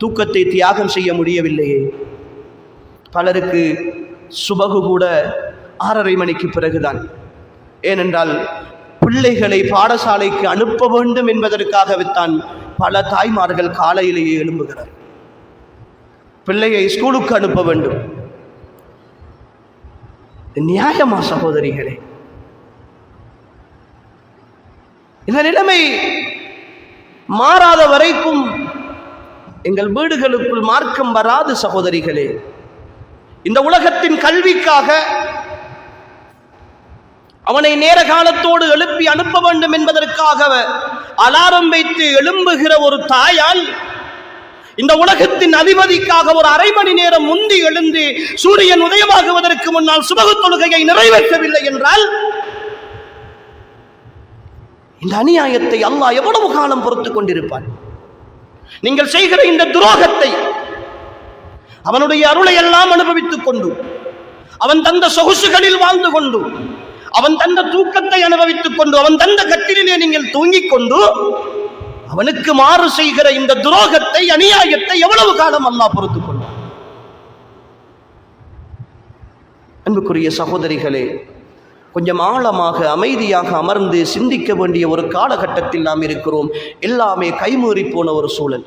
தூக்கத்தை தியாகம் செய்ய முடியவில்லையே. பலருக்கு சுபகு கூட ஆறரை மணிக்கு பிறகுதான். ஏனென்றால் பிள்ளைகளை பாடசாலைக்கு அனுப்ப வேண்டும் என்பதற்காகத்தான் பல தாய்மார்கள் காலையிலேயே எழும்புகிறார். பிள்ளையை ஸ்கூலுக்கு அனுப்ப வேண்டும். நியாயமா சகோதரிகளே? இந்த நிலைமை மாறாத வரைக்கும் எங்கள் வீடுகளுக்குள் மார்க்கம் வராது சகோதரிகளே. இந்த உலகத்தின் கல்விக்காக அவனை நேர காலத்தோடு எழுப்பி அனுப்ப வேண்டும் என்பதற்காக அலாரம் வைத்து எழும்புகிற ஒரு தாயால் இந்த உலகத்தின் அதிபதிக்காக ஒரு அரை மணி நேரம் முந்தி எழுந்து சூரியன் உதயமாகுவதற்கு முன்னால் சுபக தொழுகையை நிறைவேற்றவில்லை என்றால் இந்த அநியாயத்தை அல்லாஹ் எவ்வளவு காலம் பொறுத்துக் கொண்டிருப்பான்? நீங்கள் செய்கிற இந்த துரோகத்தை அவனுடைய அருளை எல்லாம் அனுபவித்துக் கொண்டு அவன் தந்த சொகுசுகளில் வாழ்ந்து கொண்டு அவன் தந்த தூக்கத்தை அனுபவித்துக் கொண்டு அவன் தந்த கட்டிலே நீங்கள் தூங்கிக் கொண்டு அவனுக்கு மாறு செய்கிற இந்த துரோகத்தை அநியாயத்தை எவ்வளவு காலம் அல்லாஹ் பொறுத்துக் கொண்டான்? அன்புக்குரிய சகோதரிகளே கொஞ்சம் ஆழமாக அமைதியாக அமர்ந்து சிந்திக்க வேண்டிய ஒரு காலகட்டத்தில் நாம் இருக்கிறோம். எல்லாமே கைமூறி போன ஒரு சூழல்.